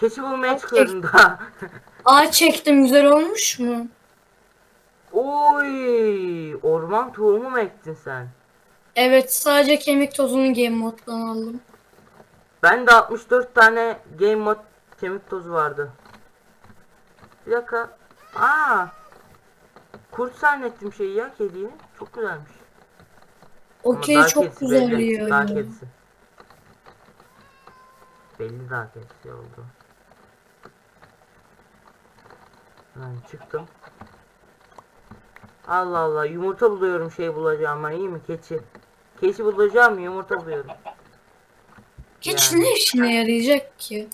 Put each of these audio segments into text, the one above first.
Keçi bulmaya çıkıyorum daha. Ağaç çektim güzel olmuş mu? Oy! Orman tohumu mu ektin sen? Evet sadece kemik tozunu game moddan aldım. Ben de 64 tane game mod kemik tozu vardı. Bir dakika. Aa! Kurt zannettim şeyi ya kediyi. Çok güzelmiş. Okey çok güzel belli, ya. Dağ kedisi. Belli dağ kedisi oldu. Ben çıktım. Allah Allah yumurta buluyorum şey bulacağım ben iyi mi keçi? Keçi bulacağım yumurta buluyorum. Keçi Yani. ne işine yarayacak ki?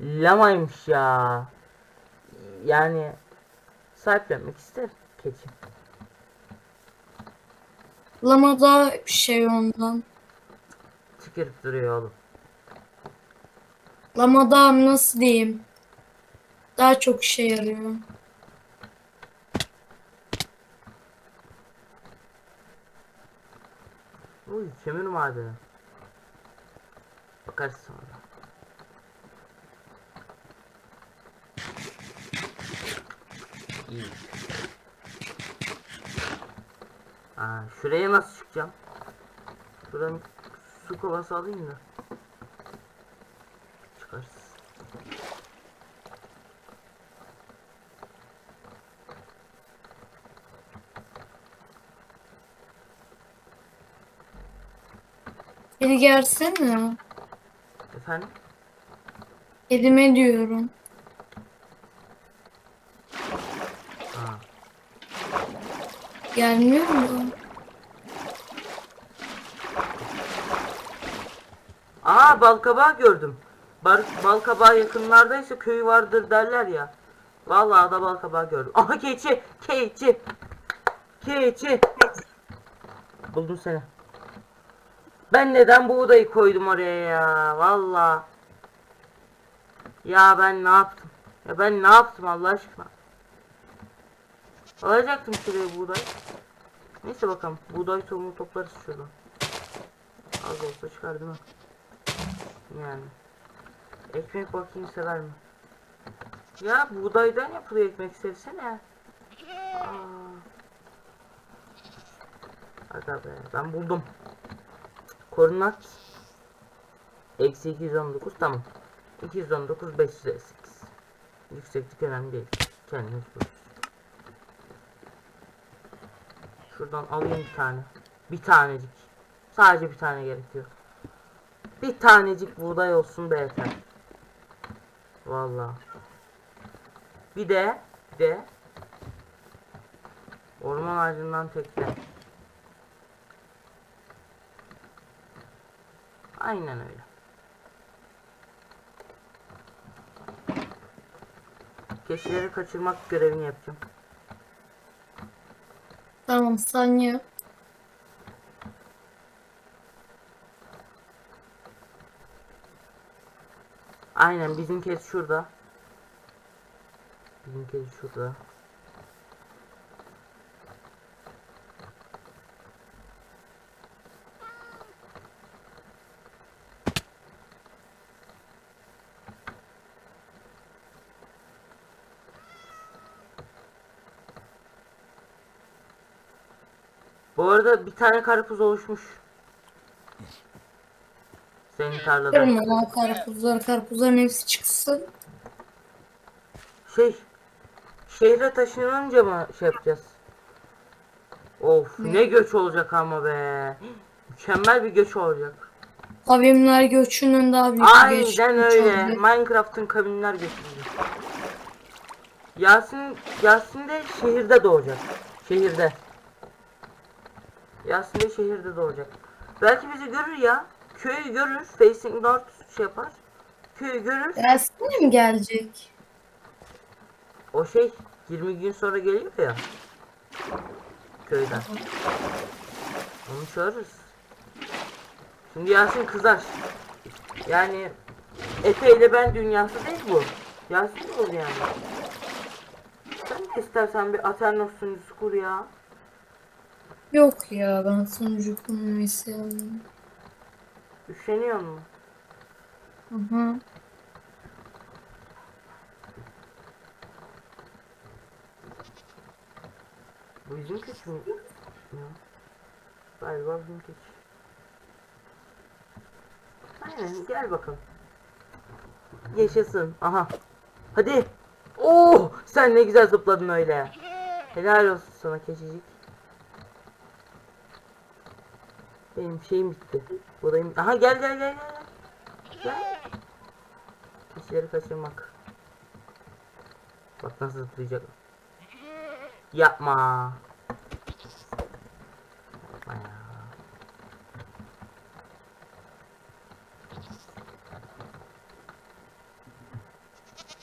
Lamaymış ya. Yani sahiplenmek ister keçi. Lama daha şey ondan. Tükürüp duruyor oğlum. Lama daha nasıl diyeyim? Daha çok işe yarıyor. Uy kömür madeni. Bakarız sonra. İyi. Aa, şuraya nasıl çıkacağım? Şuradan su kovası alayım da. Beni gelsene. Efendim? Elime diyorum. Aa. Gelmiyor mu? Aa balkabağı gördüm. Bar balkabağı yakınlardaysa köyü vardır derler ya. Vallahi da balkabağı gördüm. Aha keçi, keçi. Keçi. Buldum seni. Ben neden buğdayı koydum oraya ya? Vallahi. Ya ben ne yaptım? Ya ben ne yaptım Allah aşkına? Alacaktım şuraya buğday. Neyse bakalım. Buğday tohumu toplarız şuradan. Az olsa çıkar değil mi? Yani. Ekmek bakayım sever mi? Ya buğdaydan yapılıyor ekmek sevsene. Aa. Aga be ben buldum. Koordinat. Eksi 219 tamam. 219 508. Yükseklik önemli değil. Kendiniz bulun. Şuradan alayım bir tane. Bir tanecik. Sadece bir tane gerekiyor. Bir tanecik buğday olsun be yeter. Vallahi. Bir de bir de orman ağacından tekle. Aynen öyle. Keçileri kaçırmak görevini yapacağım. Tamam sen yap. Aynen bizim kez şurada. Bizim kez şurada. Bu arada bir tane karpuz oluşmuş. Senin tarlada. Kırma lan karpuzlar. Karpuzların hepsi çıksın. Şey, şehre taşınınca mı şey yapacağız? Of ne göç olacak ama be. Mükemmel bir göç olacak. Kavimler göçünün daha büyük bir göç. Aynen öyle. Minecraft'ın kabinler göçüydü. Yasin, Yasin de şehirde doğacak. Şehirde. Yasin de şehirde doğacak. Belki bizi görür ya. Köyü görür. Facing North şey yapar. Köyü görür. Gelsene mi gelecek? O şey 20 gün sonra geliyor ya. Köyden. Onu çağırırız. Şimdi Yasin kızar. Yani Efe ile ben dünyası değil bu. Yasin ol yani. Sen de istersen bir Aternos sunucusu kur ya. Yok ya ben sonucu kurmayı sevmiyorum. Üşeniyor mu? Hı hı. Bu bizim keçi mi? Galiba bizim keçi. Aynen gel bakalım. Yaşasın. Aha. Hadi. Oo, sen ne güzel zıpladın öyle. Helal olsun sana keçicik. Benim şeyim bitti. Buradayım. Aha gel gel gel gel. Gel. Keçileri kaçırmak. Bak nasıl zıplayacak. Yapma. Yapma ya.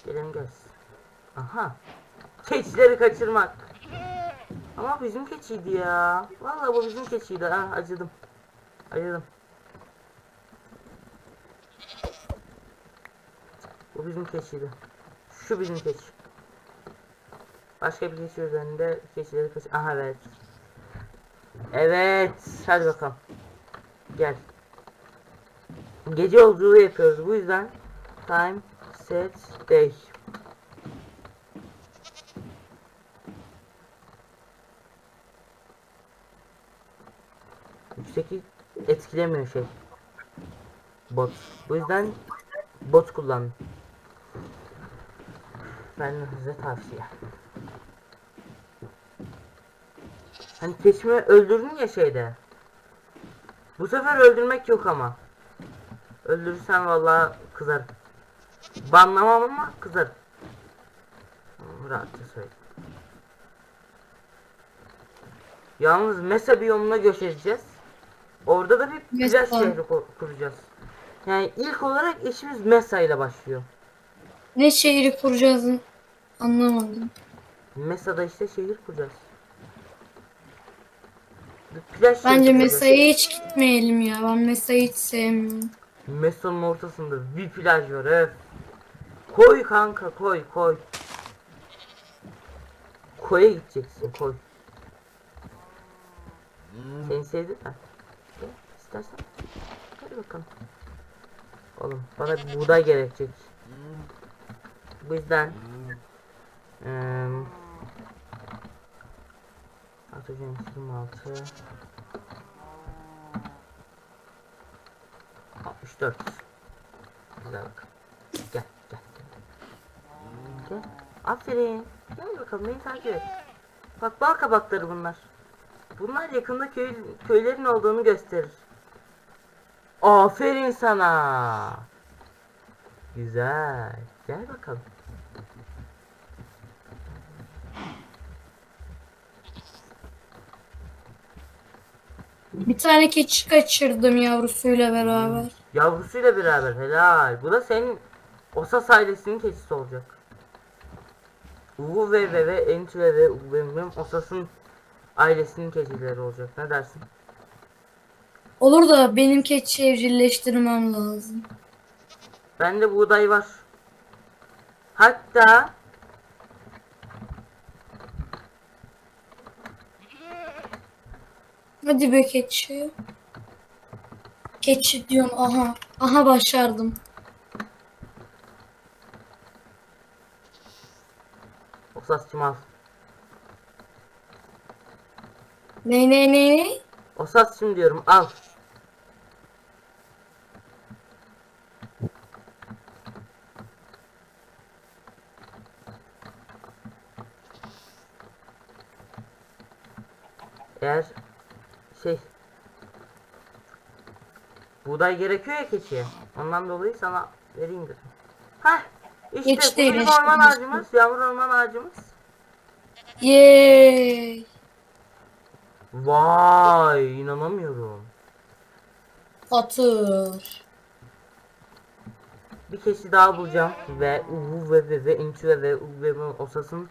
Gelin gelsin. Aha. Keçileri kaçırmak. Ama bizim keçiydi ya. Vallahi bu bizim keçiydi. Ha acıdım. Acıdım. Bu bizim keçiydi. Şu bizim keçi. Başka bir keçi üzerinde keçileri kaç... Aha evet. Evet. Hadi bakalım. Gel. Gece yolculuğu yapıyoruz. Bu yüzden time set day. Yükseklik etkilemiyor şey. Bot. Bu yüzden bot kullan. Ben size tavsiye. Hani keçimi öldürdün ya şeyde. Bu sefer öldürmek yok ama. Öldürürsen vallahi kızar. Banlamam ama kızar. Rahatça söyle. Yalnız Mesa biyomuna göç edeceğiz. Orada da bir Mesa. şehri ku- kuracağız. Yani ilk olarak işimiz Mesa ile başlıyor. Ne şehri kuracağız anlamadım. Mesa'da işte şehir kuracağız. Bir plaj şehri Bence kuracağız. Hiç gitmeyelim ya. Ben Mesa'yı hiç sevmiyorum. Mesa'nın ortasında bir plaj var evet. Koy kanka koy koy. Koya gideceksin koy. Seni sevdi mi? İstersen. Hadi bakalım. Oğlum bana bir buğday gerekecek. Bu yüzden eee Atıcın 26 64 Güzel bak. Gel gel. Gel. Aferin. Gel bakalım beni takip et. Bak bal kabakları bunlar. Bunlar yakında köy, köylerin olduğunu gösterir. Aferin sana. Güzel. Gel bakalım. Bir tane keçi kaçırdım yavrusuyla beraber. Yavrusuyla beraber helal. Bu da senin Osas ailesinin keçisi olacak. Uvu ve ve Entü ve ve Osas'ın ailesinin keçileri olacak. Ne dersin? Olur da benim keçi evcilleştirmem lazım. Bende buğday var. Hatta Hadi be keçi. Keçi diyorum aha. Aha başardım. Osas'cım al. Ne ne ne ne? Osas'cım diyorum al. Eğer şey buğday gerekiyor ya keçiye. Ondan dolayı sana vereyim dedim. Hah işte Geç bu bizim işte orman geçti. ağacımız, yağmur orman ağacımız. Yeee. Vay inanamıyorum. Atır. Bir keçi daha bulacağım ve Uvu ve ve ve Inçu ve ve Uvu ve ve Osas'ın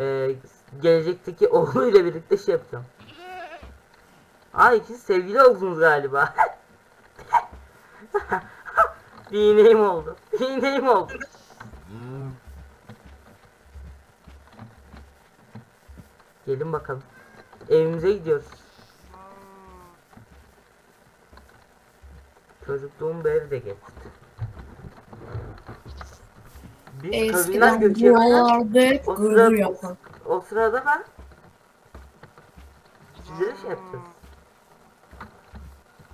e, gelecekteki oğluyla birlikte şey yapacağım. Aa ikisi sevgili oldunuz galiba. iğneyim oldu. İğneyim oldu. Gelin bakalım. Evimize gidiyoruz. Çocukluğum bir evde geçti. Biz Eskiden buralarda hep o, gurur sırada, o sırada ben sizlere şey yapacağız.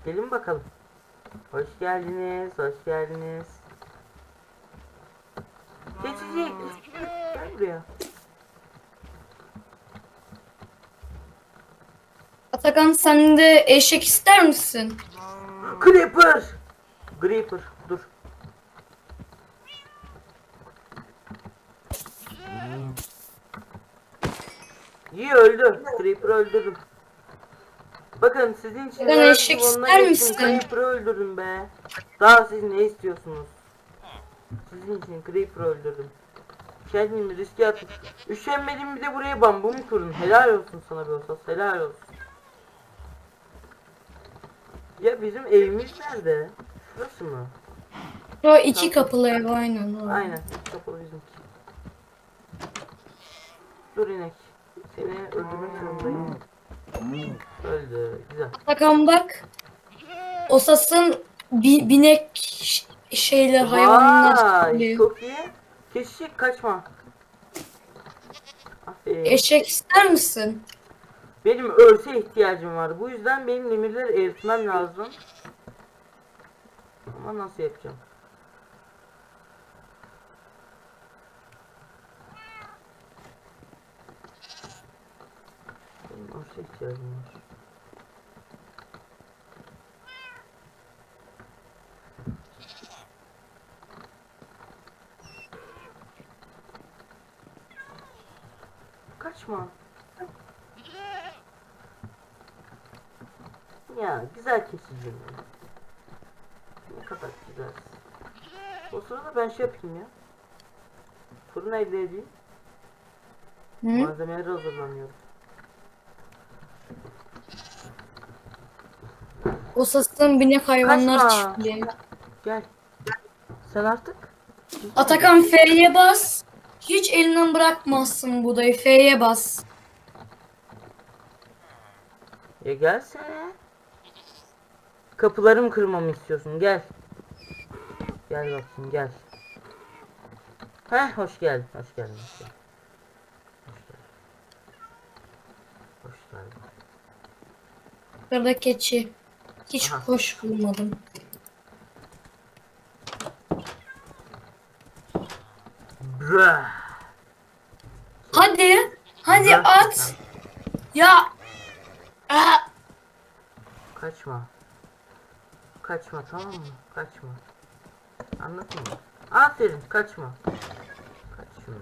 Gelin bakalım. Hoş geldiniz, hoş geldiniz. Geçecek. Gel buraya. Atakan sen de eşek ister misin? Creeper! Creeper, dur. İyi öldü. Creeper öldürdüm. Bakın sizin için Ben eşek ister misin? Creeper'ı öldürdüm be. Daha siz ne istiyorsunuz? Sizin için Creeper öldürdüm. Kendimi riske atıp üşenmedim bir de buraya bambu mu kurdun? Helal olsun sana be olsa helal olsun. Ya bizim evimiz nerede? Şurası mı? O iki kapılı ev aynen. o. Aynen. Kapalı bizimki. Dur inek. Seni öldürmek zorundayım. Öldü. Güzel. Atakan bak. Osas'ın bi- binek ş- şeyler hayvanlar. Vay, çıkıyor. çok iyi. Keşke kaçma. Aferin. Eşek ister misin? Benim örse ihtiyacım var. Bu yüzden benim emirleri eritmem lazım. Ama nasıl yapacağım? Örse ihtiyacım var. Kaçma. Ya güzel keseceğim. Ne kadar güzel. O sırada ben şey yapayım ya. Fırın elde edeyim. Hı? Malzemeleri hazırlanıyorum. Osas'ın binek hayvanlar Kaçma. Gel. Sen artık. Atakan F'ye bas. Hiç elinden bırakmazsın budayı. F'ye bas. Ya gelsene. Kapılarımı kırmamı istiyorsun. Gel. Gel bakayım gel. Heh. Hoş geldin. Hoş geldin. Hoş geldin. Hoş geldin. Burada keçi. Hiç Aha. hoş bulmadım. Brah. Hadi. Hadi Bırak at. Ya. Aa, Kaçma. Kaçma tamam mı? Kaçma. Anladın mı? Aferin kaçma. Kaç şunu.